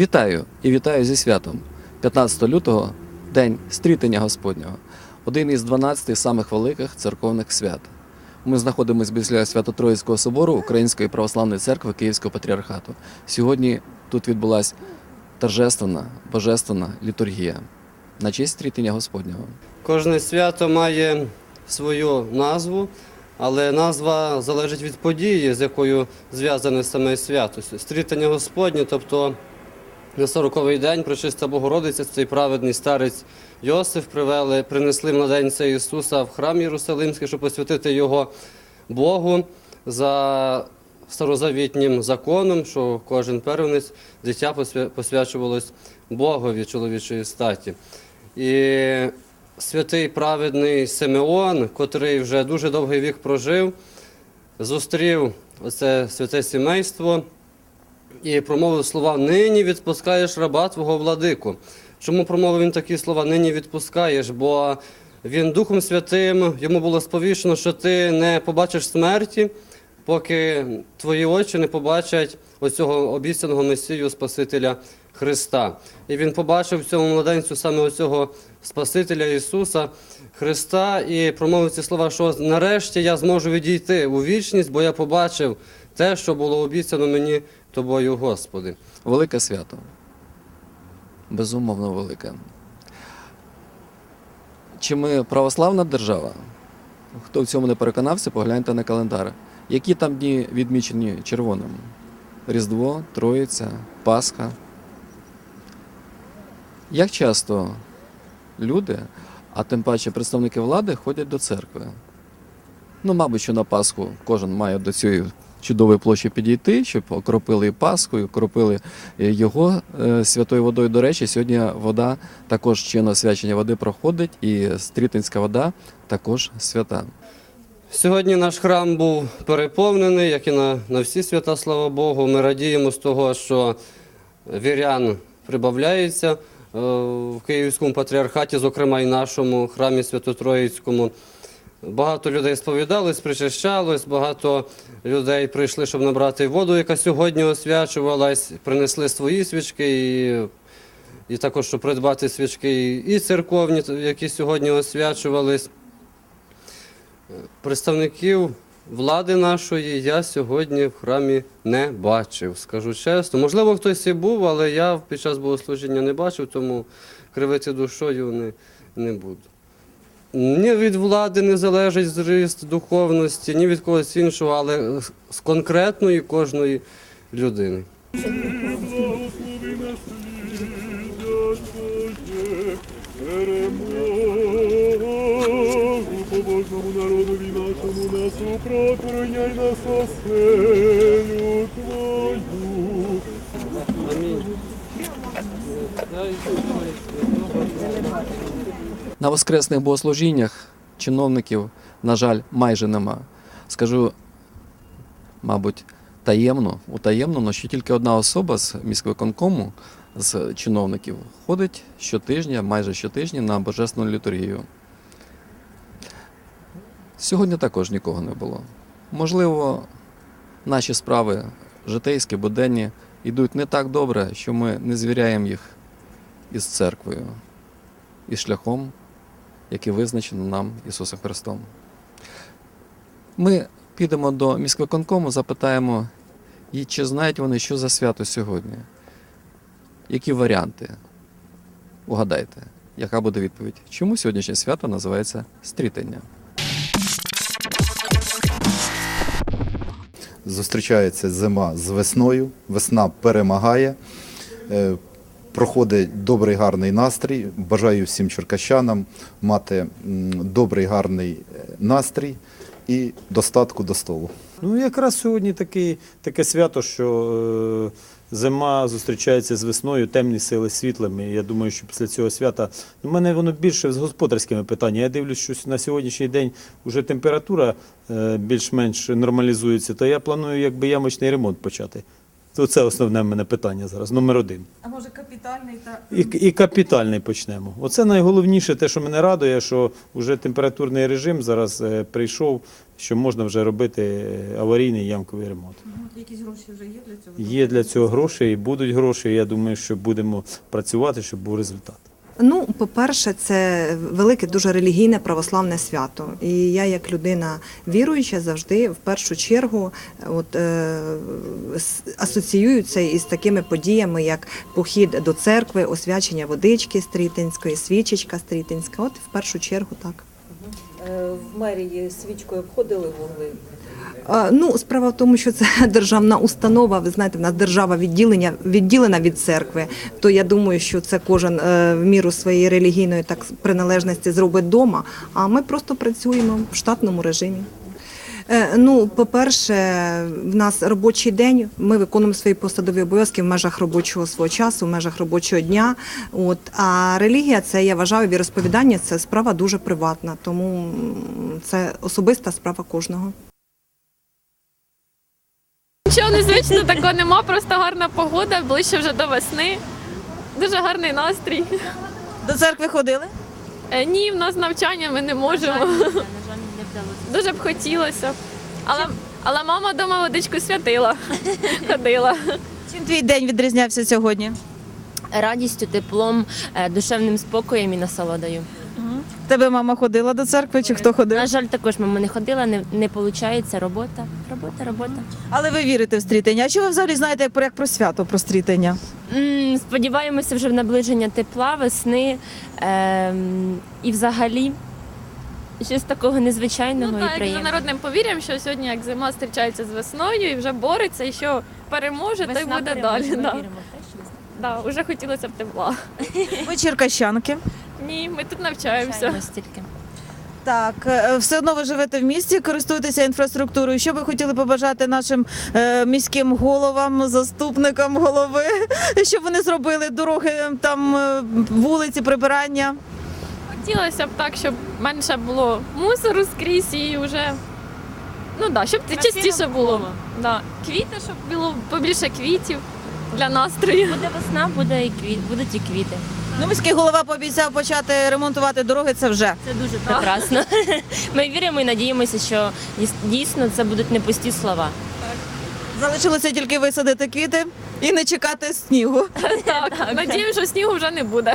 Вітаю і вітаю зі святом. 15 лютого день стрітення Господнього, один із 12 самих великих церковних свят. Ми знаходимося біля Свято-Троїцького собору Української православної церкви Київського патріархату. Сьогодні тут відбулася торжественна, божественна літургія на честь стрітення Господнього. Кожне свято має свою назву, але назва залежить від події, з якою зв'язане саме свято. Стрітання Господнє, тобто на 40-й день Пречиста Богородиця, цей праведний старець Йосиф привели, принесли младенця Ісуса в храм Єрусалимський, щоб посвятити його Богу за старозавітнім законом, що кожен первенець дитя посвячувалось Богові чоловічої статі. І святий праведний Симеон, котрий вже дуже довгий вік прожив, зустрів оце святе сімейство і промовив слова Нині відпускаєш раба твого владику. Чому промовив він такі слова Нині відпускаєш? Бо він Духом Святим йому було сповіщено, що ти не побачиш смерті, поки твої очі не побачать оцього обіцяного Месію Спасителя Христа. І він побачив цьому младенцю саме оцього Спасителя Ісуса Христа і промовив ці слова, що нарешті я зможу відійти у вічність, бо я побачив те, що було обіцяно мені тобою, Господи. Велике свято. Безумовно велике. Чи ми православна держава? Хто в цьому не переконався, погляньте на календар. Які там дні відмічені червоним? Різдво, Троїця, Пасха. Як часто люди, а тим паче представники влади, ходять до церкви? Ну, мабуть, що на Пасху кожен має до цієї чудової площі підійти, щоб окропили і Пасху, і окропили е, його е, святою водою. До речі, сьогодні вода також чинне освячення води проходить, і стрітинська вода також свята. Сьогодні наш храм був переповнений, як і на, на всі свята, слава Богу. Ми радіємо з того, що вірян прибавляється е, в Київському патріархаті, зокрема і нашому храмі Свято-Троїцькому. Багато людей сповідались, причащалось, багато людей прийшли, щоб набрати воду, яка сьогодні освячувалась, принесли свої свічки і, і також, щоб придбати свічки і церковні, які сьогодні освячувались. Представників влади нашої я сьогодні в храмі не бачив, скажу чесно. Можливо, хтось і був, але я під час богослужіння не бачив, тому кривити душою не, не буду. Ні від влади не залежить зріст духовності, ні від когось іншого, але з конкретної кожної людини. Побожному народові нашому нас упрохороняй нас оселю Твою. Амінь. На воскресних богослужіннях чиновників, на жаль, майже нема. Скажу, мабуть, таємно, утаємнено, що тільки одна особа з міськвиконкому, з чиновників, ходить щотижня, майже щотижня на божественну літургію. Сьогодні також нікого не було. Можливо, наші справи житейські, буденні йдуть не так добре, що ми не звіряємо їх із церквою, із шляхом, який визначено нам Ісусом Христом. Ми підемо до міськвиконкому, запитаємо, чи знають вони, що за свято сьогодні? Які варіанти? Угадайте, яка буде відповідь? Чому сьогоднішнє свято називається стрітення? зустрічається зима з весною, весна перемагає, е, проходить добрий гарний настрій. Бажаю всім черкащанам мати добрий гарний е, настрій і достатку до столу. Ну, якраз сьогодні такий, таке свято, що е, зима зустрічається з весною, темні сили світлими. Я думаю, що після цього свята ну, в мене воно більше з господарськими питаннями. Я дивлюсь, що на сьогоднішній день вже температура е, більш-менш нормалізується, то я планую якби ямочний ремонт почати. То це основне в мене питання зараз, номер один. А може капітальний та І, і капітальний почнемо. Оце найголовніше, те, що мене радує, що вже температурний режим зараз е, прийшов, що можна вже робити е, аварійний ямковий ремонт. ну, якісь гроші вже є для цього? Є для цього гроші і будуть гроші. Я думаю, що будемо працювати, щоб був результат. Ну, по-перше, це велике, дуже релігійне православне свято. І я, як людина віруюча, завжди в першу чергу от, е, асоціюю із такими подіями, як похід до церкви, освячення водички стрітинської, свічечка стрітинська. От в першу чергу так. Е, В мерії свічкою обходили вугли. Ну, справа в тому, що це державна установа. Ви знаєте, в нас держава відділення відділена від церкви. То я думаю, що це кожен е, в міру своєї релігійної так приналежності зробить вдома. А ми просто працюємо в штатному режимі. Е, Ну, по-перше, в нас робочий день. Ми виконуємо свої посадові обов'язки в межах робочого свого часу, в межах робочого дня. От а релігія, це я вважаю, віросповідання це справа дуже приватна, тому це особиста справа кожного. Нічого незвичного такого нема, просто гарна погода, ближче вже до весни. Дуже гарний настрій. До церкви ходили? Е, Ні, в нас навчання ми не можемо. Дуже б хотілося. Але, але мама вдома водичку святила, ходила. Чим твій день відрізнявся сьогодні? радістю, теплом, е, душевним спокоєм і насолодою. Тебе мама ходила до церкви, чи хто ходив? На жаль, також мама не ходила, не, не виходить. Робота, робота, робота. Але ви вірите в стрітення. А що ви взагалі знаєте як про, як про свято, про стрітення? М, Сподіваємося вже в наближення тепла, весни ем, і взагалі щось такого незвичайного Ну і так, за приємного. народним повір'ям, що сьогодні як зима зустрічається з весною і вже бореться, і що переможе, то й Весна буде переможе, далі. ми Да. віримо в те, що весна Да, вже хотілося б тепла. Ви черкащанки. Ні, ми тут навчаємося. Тільки. Так, е, все одно ви живете в місті, користуєтеся інфраструктурою. Що ви хотіли побажати нашим е, міським головам, заступникам голови, щоб вони зробили дороги, там е, вулиці, прибирання? Хотілося б так, щоб менше було мусору скрізь і вже. Ну так, да, щоб це Красиво частіше було. було. Да. Квіти, щоб було побільше квітів для настрою. Буде весна, буде і квіт, будуть і квіти. Ну, міський голова пообіцяв почати ремонтувати дороги. Це вже Це дуже прекрасно. Ми віримо і надіємося, що дійсно це будуть не пусті слова. залишилося тільки висадити квіти і не чекати снігу. Так, надіємося, що снігу вже не буде.